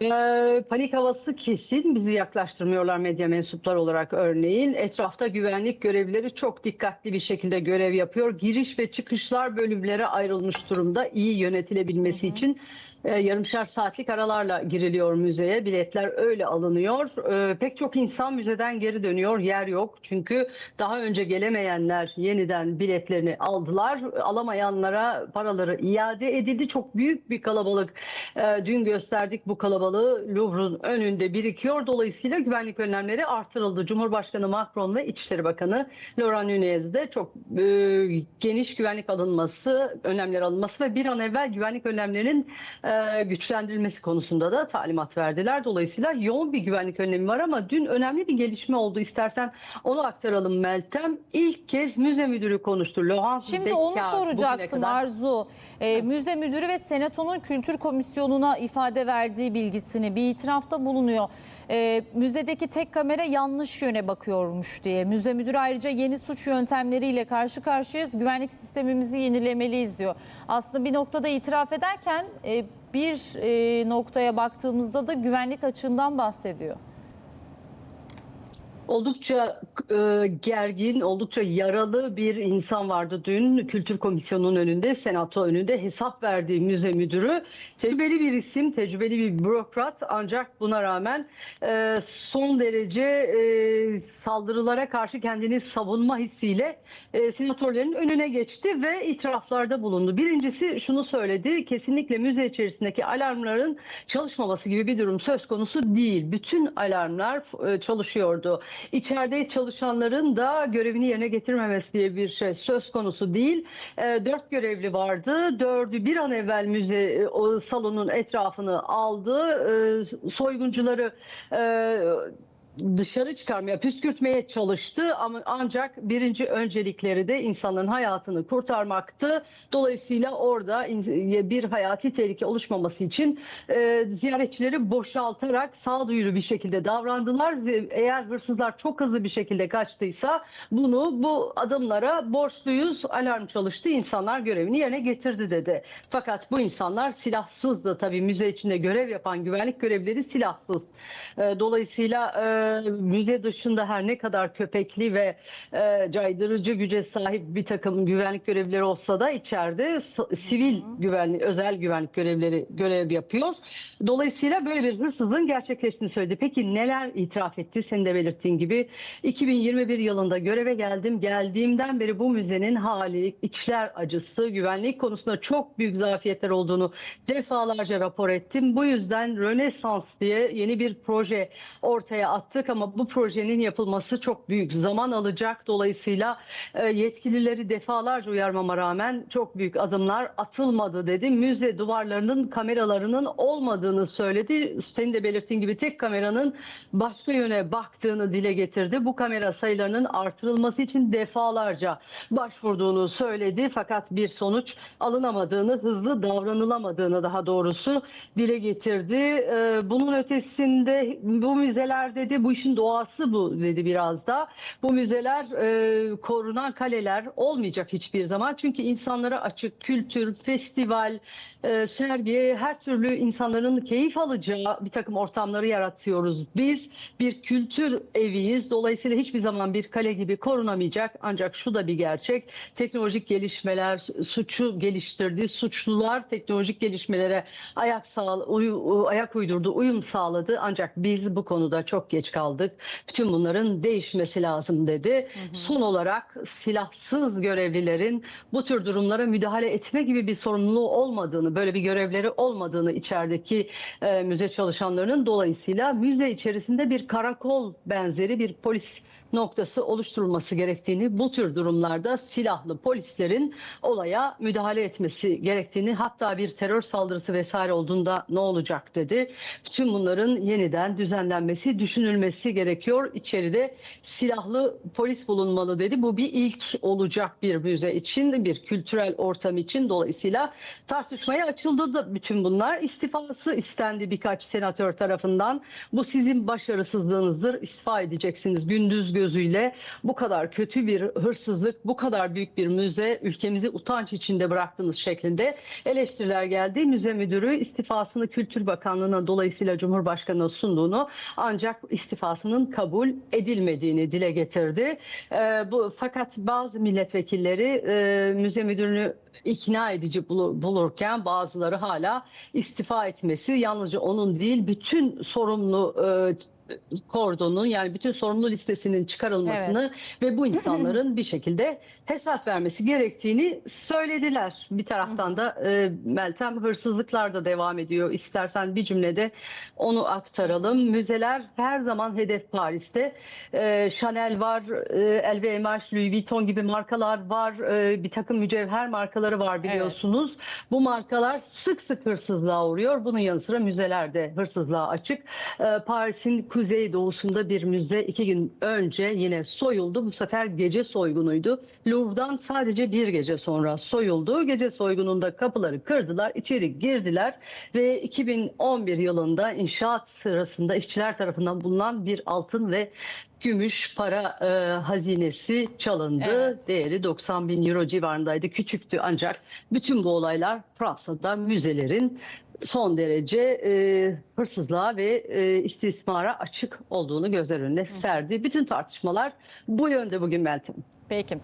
Ee, panik havası kesin bizi yaklaştırmıyorlar medya mensupları olarak örneğin. Etrafta güvenlik görevlileri çok dikkatli bir şekilde görev yapıyor. Giriş ve çıkışlar bölümlere ayrılmış durumda iyi yönetilebilmesi için. e, yarımşar saatlik aralarla giriliyor müzeye. Biletler öyle alınıyor. Ee, pek çok insan müzeden geri dönüyor. Yer yok. Çünkü daha önce gelemeyenler yeniden biletlerini aldılar. Alamayanlara paraları iade edildi. Çok büyük bir kalabalık. Ee, dün gösterdik bu kalabalığı Louvre'un önünde birikiyor. Dolayısıyla güvenlik önlemleri artırıldı. Cumhurbaşkanı Macron ve İçişleri Bakanı Laurent Nunez de çok e, geniş güvenlik alınması, önlemler alınması ve bir an evvel güvenlik önlemlerinin e, güçlendirilmesi konusunda da talimat verdiler. Dolayısıyla yoğun bir güvenlik önlemi var ama dün önemli bir gelişme oldu. İstersen onu aktaralım Meltem. İlk kez müze müdürü konuştu. Laurent Şimdi onu Decker bugüne soracaktım kadar- Arzu. Ee, müze müdürü ve senatonun kültür komisyonuna ifade verdiği bilgisini bir itirafta bulunuyor. Ee, müzedeki tek kamera yanlış yöne bakıyormuş diye. Müze müdürü ayrıca yeni suç yöntemleriyle karşı karşıyayız. Güvenlik sistemimizi yenilemeliyiz diyor. Aslında bir noktada itiraf ederken e, bir e, noktaya baktığımızda da güvenlik açığından bahsediyor. Oldukça e, gergin, oldukça yaralı bir insan vardı dün Kültür Komisyonu'nun önünde, Senato önünde hesap verdiği müze müdürü. Tecrübeli bir isim, tecrübeli bir bürokrat ancak buna rağmen e, son derece e, saldırılara karşı kendini savunma hissiyle e, senatörlerin önüne geçti ve itiraflarda bulundu. Birincisi şunu söyledi, kesinlikle müze içerisindeki alarmların çalışmaması gibi bir durum söz konusu değil. Bütün alarmlar e, çalışıyordu. İçeride çalışanların da görevini yerine getirmemesi diye bir şey söz konusu değil. E, dört görevli vardı. Dördü bir an evvel müze e, o salonun etrafını aldı. E, soyguncuları e, dışarı çıkarmaya, püskürtmeye çalıştı ama ancak birinci öncelikleri de insanların hayatını kurtarmaktı. Dolayısıyla orada bir hayati tehlike oluşmaması için e, ziyaretçileri boşaltarak sağduyulu bir şekilde davrandılar. Eğer hırsızlar çok hızlı bir şekilde kaçtıysa bunu bu adımlara borçluyuz. Alarm çalıştı, insanlar görevini yerine getirdi dedi. Fakat bu insanlar silahsızdı tabii müze içinde görev yapan güvenlik görevlileri silahsız. E, Dolayısıyla e, müze dışında her ne kadar köpekli ve e, caydırıcı güce sahip bir takım güvenlik görevlileri olsa da içeride s- sivil güvenlik, özel güvenlik görevleri görev yapıyor. Dolayısıyla böyle bir hırsızlığın gerçekleştiğini söyledi. Peki neler itiraf etti? Senin de belirttiğin gibi 2021 yılında göreve geldim. Geldiğimden beri bu müzenin hali, içler acısı, güvenlik konusunda çok büyük zafiyetler olduğunu defalarca rapor ettim. Bu yüzden Rönesans diye yeni bir proje ortaya attık ama bu projenin yapılması çok büyük zaman alacak. Dolayısıyla e, yetkilileri defalarca uyarmama rağmen çok büyük adımlar atılmadı dedi. Müze duvarlarının kameralarının olmadığını söyledi. Senin de belirttiğin gibi tek kameranın başka yöne baktığını dile getirdi. Bu kamera sayılarının artırılması için defalarca başvurduğunu söyledi. Fakat bir sonuç alınamadığını, hızlı davranılamadığını daha doğrusu dile getirdi. Ee, Bunun ötesinde bu müzeler dedi, bu işin doğası bu dedi biraz da. Bu müzeler e, korunan kaleler olmayacak hiçbir zaman. Çünkü insanlara açık kültür, festival, e, sergi, her türlü insanların keyif alacağı bir takım ortamları yaratıyoruz. Biz bir kültür eviyiz. Dolayısıyla hiçbir zaman bir kale gibi korunamayacak. Ancak şu da bir gerçek. Teknolojik gelişmeler suçu geliştirdi. Suçlular teknolojik gelişmelere ayak sağ, uyu- ayak uydurdu, uyum sağladı. Ancak biz bu konuda çok geç kaldık. Bütün bunların değişmesi lazım dedi. Son olarak silahsız görevlilerin bu tür durumlara müdahale etme gibi bir sorumluluğu olmadığını, böyle bir görevleri olmadığını içerideki e, müze çalışanlarının dolayısıyla müze içerisinde bir karakol benzeri bir polis noktası oluşturulması gerektiğini, bu tür durumlarda silahlı polislerin olaya müdahale etmesi gerektiğini, hatta bir terör saldırısı vesaire olduğunda ne olacak dedi. Bütün bunların yeniden düzenlenmesi düşünülmesi götürülmesi gerekiyor. İçeride silahlı polis bulunmalı dedi. Bu bir ilk olacak bir müze için, bir kültürel ortam için. Dolayısıyla tartışmaya açıldı da bütün bunlar. İstifası istendi birkaç senatör tarafından. Bu sizin başarısızlığınızdır. İstifa edeceksiniz gündüz gözüyle. Bu kadar kötü bir hırsızlık, bu kadar büyük bir müze ülkemizi utanç içinde bıraktınız şeklinde eleştiriler geldi. Müze müdürü istifasını Kültür Bakanlığı'na dolayısıyla Cumhurbaşkanı'na sunduğunu ancak istifasının kabul edilmediğini dile getirdi. Ee, bu fakat bazı milletvekilleri e, müze müdürünü ikna edici bulu- bulurken bazıları hala istifa etmesi yalnızca onun değil bütün sorumlu e, kordonun yani bütün sorumlu listesinin çıkarılmasını ve bu insanların bir şekilde hesap vermesi gerektiğini söylediler. Bir taraftan da e, Meltem hırsızlıklar da devam ediyor. İstersen bir cümlede onu aktaralım. Müzeler her zaman hedef Paris'te. E, Chanel var, e, LVMH, Louis Vuitton gibi markalar var. E, bir takım mücevher markaları var biliyorsunuz. Bu markalar sık sık hırsızlığa uğruyor. Bunun yanı sıra müzeler de hırsızlığa açık. E, Paris'in kuzey doğusunda bir müze iki gün önce yine soyuldu. Bu sefer gece soygunuydu. Louvre'dan sadece bir gece sonra soyuldu. Gece soygununda kapıları kırdılar, içeri girdiler ve 2011 yılında inşaat sırasında işçiler tarafından bulunan bir altın ve gümüş para e, hazinesi çalındı. Evet. Değeri 90 bin euro civarındaydı. Küçüktü ancak bütün bu olaylar Fransa'da müzelerin son derece e, hırsızlığa ve e, istismara açık olduğunu gözler önüne serdi. Bütün tartışmalar bu yönde bugün Meltem. Peki.